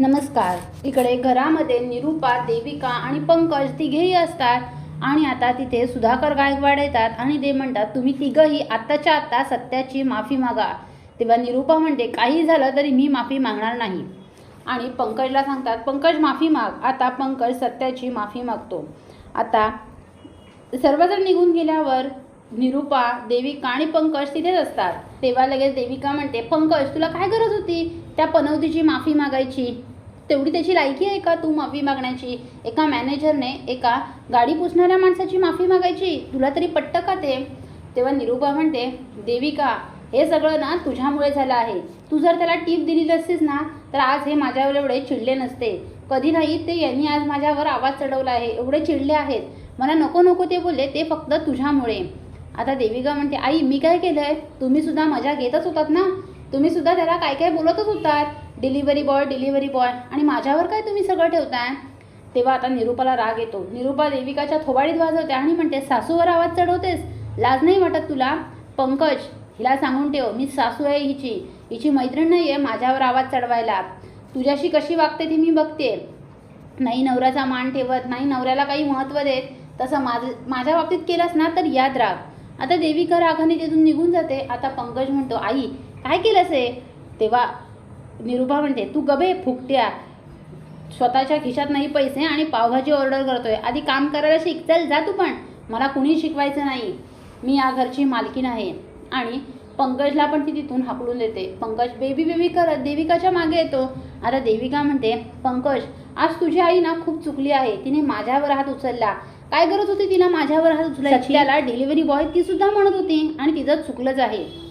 नमस्कार. इकडे घरामध्ये निरूपा देविका आणि पंकज तिघेही असतात आणि आता तिथे सुधाकर गायकवाड येतात आणि ते म्हणतात तुम्ही तिघंही आत्ताच्या आत्ता सत्याची माफी मागा. तेव्हा निरूपा म्हणते काही झालं तरी मी माफी मागणार नाही. आणि पंकजला सांगतात पंकज माफी माग. आता पंकज सत्याची माफी मागतो. आता सर्वजण निघून गेल्यावर निरूपा देविका आणि पंकज तिथेच असतात. तेव्हा लगेच देविका म्हणते पंकज तुला काय गरज होती? त्या पनवतीची माफी मागायची. तेवढी त्याची लायकी आहे का तू माफी मागण्याची? एका मॅनेजरने एका गाडी पुसणाऱ्या माणसाची माफी मागायची? तुला तरी पट्ट का ते? तेव्हा निरूपा म्हणते देविका हे सगळं ना तुझ्यामुळे झालं आहे. तू जर त्याला टीप दिली असतीस ना तर आज हे माझ्यावर एवढे चिडले नसते. कधी नाही ते यांनी आज माझ्यावर आवाज चढवला आहे. एवढे चिडले आहेत. मला नको नको ते बोलले ते फक्त तुझ्यामुळे. आता देविका म्हणते आई मी काय केलं आहे तुम्ही सुद्धा मजा घेतच होतात ना? तुम्हीसुद्धा त्याला काय काय बोलतच होतात? Delivery boy delivery boy. आणि माझ्यावर काय तुम्ही सगळं ठेवताय? तेव्हा आता निरूपाला राग येतो. निरूपा देविकाच्या थोबाडीत वाजवते आणि म्हणते सासूवर आवाज चढवतेस? लाज नाही वाटत तुला? पंकज हिला सांगून ठेव मी सासू आहे हिची. हिची मैत्रीण नाही आहे माझ्यावर आवाज चढवायला. तुझ्याशी कशी वागते ती मी बघते. नाही नवऱ्याचा मान ठेवत नाही नवऱ्याला काही महत्त्व देत तसं माझ माझ्या बाबतीत केलंस ना तर याद राग आता देविका रागाने तिथून निघून जाते. आता पंकज म्हणतो आई काय केलंस हे? तेव्हा निरूपा म्हणते तू गबे फुकट्या. स्वतःच्या खिशात नाही पैसे आणि पावभाजी ऑर्डर करतोय. आधी काम करायला शिक. चल जा तू पण. मला कुणी शिकवायचं नाही. मी या घरची मालकीण आहे. आणि पंकजला पण ती तिथून हाकलून देते. पंकज बेबी बेबी करत देविकाच्या मागे येतो. आता देविका म्हणते पंकज आज तुझी आई ना खूप चुकली आहे. तिने माझ्यावर हात उचलला. काय गरज होती तिला माझ्यावर हात उचलायची? त्याला डिलिव्हरी बॉय ती सुद्धा म्हणत होती आणि तिचं चुकलंच आहे.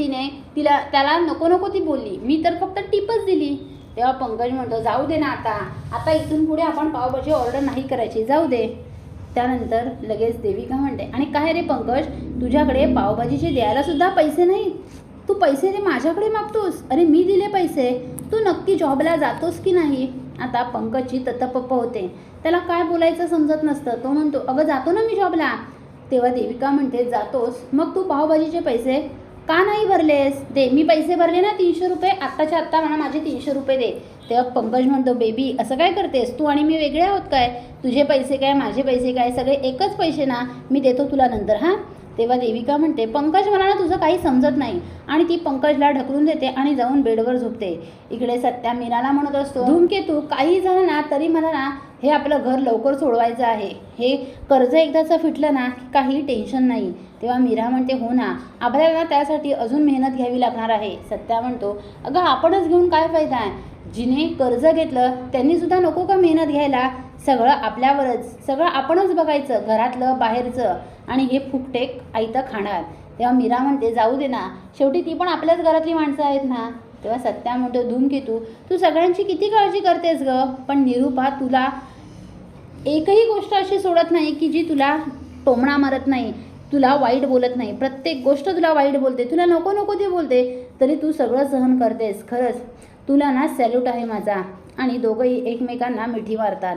तिने तिला त्याला नको नको ती बोलली. मी तर फक्त टिपच दिली. तेव्हा पंकज म्हणतो जाऊ दे ना आता. आता इथून पुढे आपण पावभाजी ऑर्डर नाही करायची. जाऊ दे. त्यानंतर लगेच देविका म्हणते आणि काय रे पंकज? तुझ्याकडे पावभाजीचे द्यायला सुद्धा पैसे नाही. तू पैसे रे माझ्याकडे मागतोस. अरे मी दिले पैसे. तू नक्की जॉबला जातोस की नाही? आता पंकजची ततपप्प होते. त्याला काय बोलायचं समजत नसतं. तो म्हणतो अगं जातो ना मी जॉबला. तेव्हा देविका म्हणते जातोस. मग तू पावभाजीचे पैसे का नाही भरलेस? दे. मी पैसे भरले ना तीनशे रुपये. आत्ताच्या आत्ता मला माझे तीनशे रुपये दे. तेव्हा पंकज म्हणतो बेबी असं काय करतेस? तू आणि मी वेगळे आहोत काय? तुझे पैसे काय माझे पैसे काय? सगळे एकच पैसे ना. मी देतो तुला नंतर हां? तेव्हा देविका म्हणते पंकज मला ना तुझं काही समजत नाही. आणि ती पंकजला ढकलून देते आणि जाऊन बेडवर झोपते. इकडे सत्या मीराला म्हणत असतो धूमकेतू काही झालं ना तरी मला ना हे आपलं घर लवकर सोडवायचं आहे. हे कर्ज एकदाचं फिटलं ना की काही टेन्शन नाही. तेव्हा मीरा म्हणते हो ना आपल्याला त्यासाठी अजून मेहनत घ्यावी लागणार आहे. सत्या म्हणतो अगं आपणच घेऊन काय फायदा आहे? जिने कर्ज घेतलं त्यांनी सुद्धा नको का मेहनत घ्यायला? सगळं आपल्यावरच सगळं आपणच बघायचं घरातलं बाहेरचं. आणि हे फुकटेक आयतं खाणार. तेव्हा मीरा म्हणते जाऊ दे ना. शेवटी ती पण आपल्याच घरातली माणसं आहेत ना. तेव्हा सत्या म्हणतो धूमकेतू तू सगळ्यांची किती काळजी करतेस ग? पण निरूपा तुला एकही गोष्ट अशी सोडत नाही की जी तुला टोमणा मारत नाही तुला वाईट बोलत नाही. प्रत्येक गोष्ट तुला वाईट बोलते. तुला नको नको ते बोलते. तरी तू सगळं सहन करतेस खरंच. तुला ना सॅल्यूट आहे माझा. आणि दोघंही एकमेकांना मिठी मारतात.